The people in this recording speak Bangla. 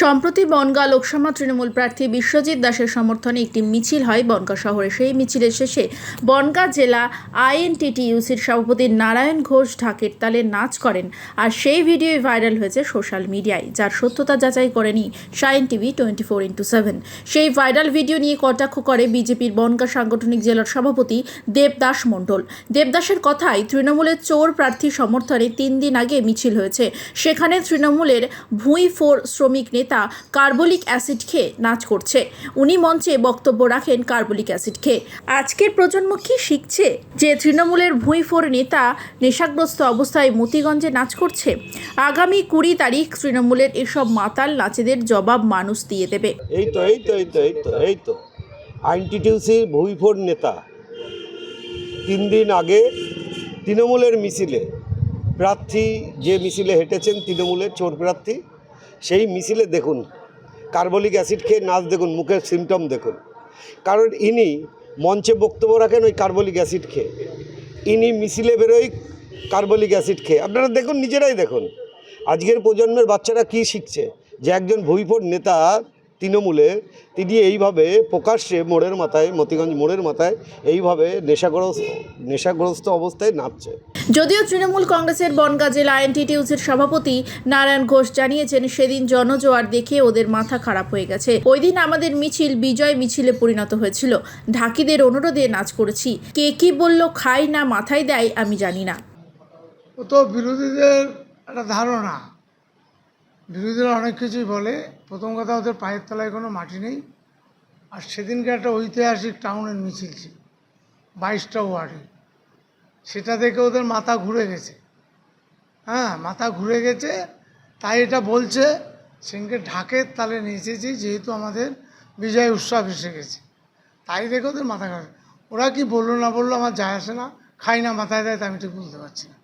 সম্প্রতি বনগাঁ লোকসভা তৃণমূল প্রার্থী বিশ্বজিৎ দাসের সমর্থনে একটি মিছিল হয় বনগাঁ শহরে। সেই মিছিলের শেষে বনগাঁ জেলা আইএনটিটিইউসির সভাপতি নারায়ণ ঘোষ ঢাকের তালে নাচ করেন আর সেই ভিডিও ভাইরাল হয়েছে সোশ্যাল মিডিয়ায়, যার সত্যতা যাচাই করেনি Sign TV twenty four into seven. সেই ভাইরাল ভিডিও নিয়ে কটাক্ষ করে বিজেপির বনগাঁ সাংগঠনিক জেলার সভাপতি দেবদাস মণ্ডল। দেবদাসের কথায় তৃণমূলের চোর প্রার্থী সমর্থনে তিন দিন আগে মিছিল হয়েছে। সেখানে তৃণমূলের ভুঁই ফোর শ্রমিক নেতা কার্বলিক অ্যাসিড খেয়ে নাচ করছে। উনি মঞ্চে বক্তব্য রাখেন কার্বলিক অ্যাসিড খেয়ে। আজকের প্রজন্ম কি শিখছে যে তৃণমূলের ভুঁই ফোর নেতা নেশাগ্রস্ত অবস্থায় মতিগঞ্জে নাচ করছে? আগামী কুড়ি তারিখ তৃণমূলের এসব মাতাল নাচেদের জবাব মানুষ দিয়ে দেবে। এই তো এই তো এই তো এই তো এই তো। আইনটিটিউসি ভুইফোর নেতা তিন দিন আগে তৃণমূলের মিছিলে প্রার্থী যে মিছিলে হেঁটেছেন তৃণমূলের চোর প্রার্থী সেই মিছিলে দেখুন, কার্বলিক অ্যাসিড খেয়ে নাচ দেখুন, মুখের সিমটম দেখুন। কারণ ইনি মঞ্চে বক্তব্য রাখেন ওই কার্বলিক অ্যাসিড খেয়ে। ইনি মিছিলে বেরোই কার্বলিক অ্যাসিড খেয়ে। আপনারা দেখুন, নিজেরাই দেখুন। আজকের প্রজন্মের বাচ্চারা কি শিখছে? যে একজন ভুইফোর নেতা তৃণমূলের তিনি এইভাবে প্রকাশ্যে মোড়ের মাথায় মতিগঞ্জ মোড়ের মাথায় এইভাবে নেশাগ্রস্ত নেশাগ্রস্ত অবস্থায় নাচছে যদিও তৃণমূল কংগ্রেসের বনগাঁ জেলা এনটিটিউসির সভাপতি নারায়ণ ঘোষ জানিয়েছেন সেদিন জনজোয়ার দেখে ওদের মাথা খারাপ হয়ে গেছে। ওই দিন আমাদের মিছিল বিজয় মিছিলে পরিণত হয়েছিল। ঢাকিদের অনুরোধে নাচ করেছি। কে কি বলল খাই না মাথায় দেয় আমি জানি না। ও তো বিরোধীদের একটা ধারণা। বিরোধীরা অনেক কিছুই বলে। প্রথম কথা, ওদের পায়ের তলায় কোনো মাটি নেই। আর সেদিনকে একটা ঐতিহাসিক টাউনের মিছিল ছিল, বাইশটা ওয়ার্ডে। সেটা দেখে ওদের মাথা ঘুরে গেছে। হ্যাঁ মাথা ঘুরে গেছে। তাই এটা বলছে, সেদিনকে ঢাকের তালে নেচেছি, যেহেতু আমাদের বিজয় উৎসব এসে গেছে। তাই দেখে ওদের মাথা খারাপ ওরা কি বলল না বলল আমার যায় আসে না। খাই না মাথায় দেয়, তা আমি ঠিক বুঝতে পারছি না।